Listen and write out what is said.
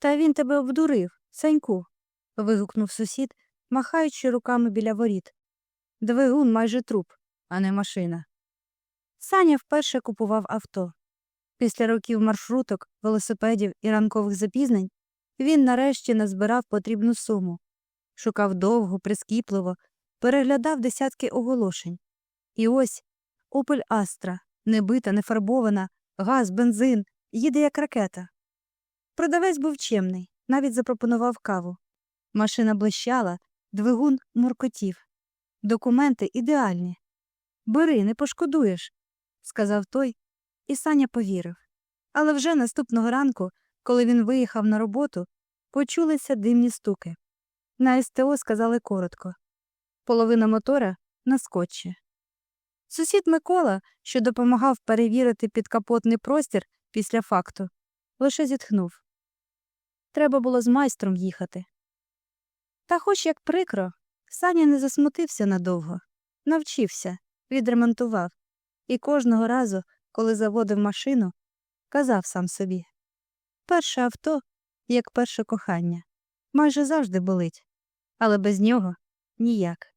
Та він тебе обдурив, Саньку. вигукнув сусід, махаючи руками біля воріт. Двигун майже труп, а не машина. Саня вперше купував авто. Після років маршруток, велосипедів і ранкових запізнень він нарешті назбирав потрібну суму. Шукав довго, прискіпливо, переглядав десятки оголошень. І ось Опель Астра, небита, нефарбована, газ, бензин, їде як ракета. Продавець був чемний, навіть запропонував каву. Машина блищала, двигун муркотів. Документи ідеальні. Бери, не пошкодуєш, сказав той, і Саня повірив. Але вже наступного ранку, коли він виїхав на роботу, почулися димні стуки. На СТО сказали коротко. Половина мотора на скотчі. Сусід Микола, що допомагав перевірити підкапотний простір після факту, лише зітхнув. Треба було з майстром їхати. Та хоч як прикро, Саня не засмутився надовго, навчився, відремонтував, і кожного разу, коли заводив машину, казав сам собі перше авто, як перше кохання, майже завжди болить, але без нього ніяк.